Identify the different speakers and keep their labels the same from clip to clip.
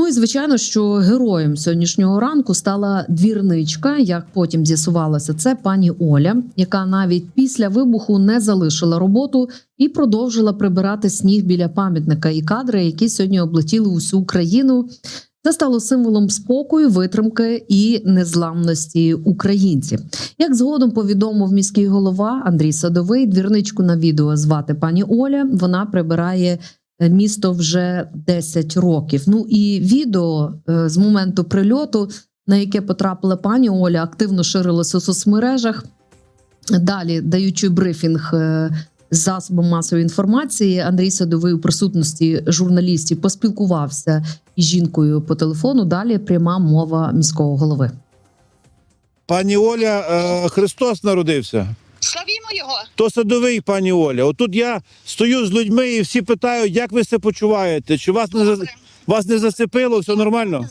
Speaker 1: Ну і звичайно, що героєм сьогоднішнього ранку стала двірничка. Як потім з'ясувалося, це пані Оля, яка навіть після вибуху не залишила роботу і продовжила прибирати сніг біля пам'ятника. І кадри, які сьогодні облетіли усю Україну. Це стало символом спокою, витримки і незламності українців. Як згодом повідомив міський голова Андрій Садовий, двірничку на відео звати пані Оля. Вона прибирає місто вже 10 років. Ну і відео е, з моменту прильоту, на яке потрапила пані Оля, активно ширилося у соцмережах. Далі, даючи брифінг е, засобам масової інформації, Андрій Садовий у присутності журналістів поспілкувався із жінкою по телефону. Далі пряма мова міського голови.
Speaker 2: Пані Оля, е, Христос народився.
Speaker 3: Славімо.
Speaker 2: То садовий, пані Оля. Отут я стою з людьми і всі питають, як ви себе почуваєте? Чи вас не, за- вас не засипило, все нормально?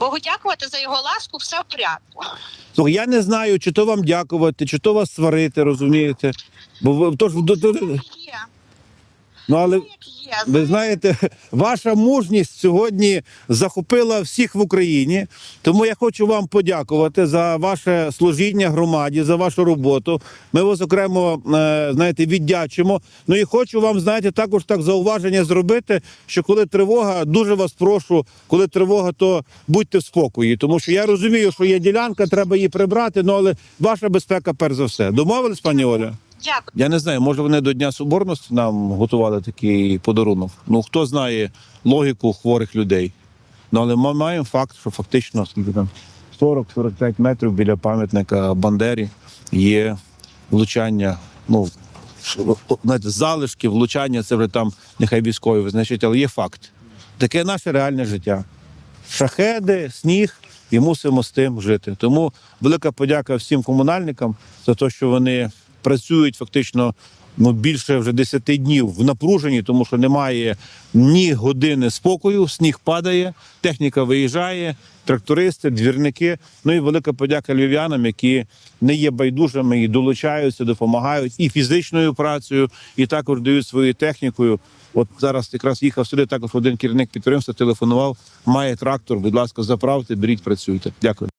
Speaker 3: Богу дякувати за його ласку, все в порядку.
Speaker 2: Слухай, я не знаю, чи то вам дякувати, чи то вас сварити, розумієте? Бо ви то ж до- до-
Speaker 3: Є.
Speaker 2: ну але ви знаєте, ваша мужність сьогодні захопила всіх в Україні. Тому я хочу вам подякувати за ваше служіння громаді, за вашу роботу. Ми вас окремо е, знаєте, віддячимо. Ну і хочу вам, знаєте, також так зауваження зробити, що коли тривога, дуже вас прошу, коли тривога, то будьте в спокої. Тому що я розумію, що є ділянка, треба її прибрати. Ну але ваша безпека перш за все. Домовились, пані Оля?
Speaker 3: Дякую.
Speaker 2: Я не знаю, може вони до Дня Соборності нам готували такий подарунок. Ну хто знає логіку хворих людей. Ну але ми маємо факт, що фактично скільки там 40-45 метрів біля пам'ятника Бандері є влучання. Ну знаєте, залишки, влучання це вже там нехай військові визначать, але є факт. Таке наше реальне життя. Шахеди, сніг, і мусимо з тим жити. Тому велика подяка всім комунальникам за те, що вони працюють фактично ну, більше вже 10 днів в напруженні, тому що немає ні години спокою, сніг падає, техніка виїжджає, трактористи, двірники. Ну і велика подяка львів'янам, які не є байдужими і долучаються, допомагають і фізичною працею, і також дають своєю технікою. От зараз якраз їхав сюди, також один керівник підприємства телефонував, має трактор. Будь ласка, заправте, беріть, працюйте. Дякую.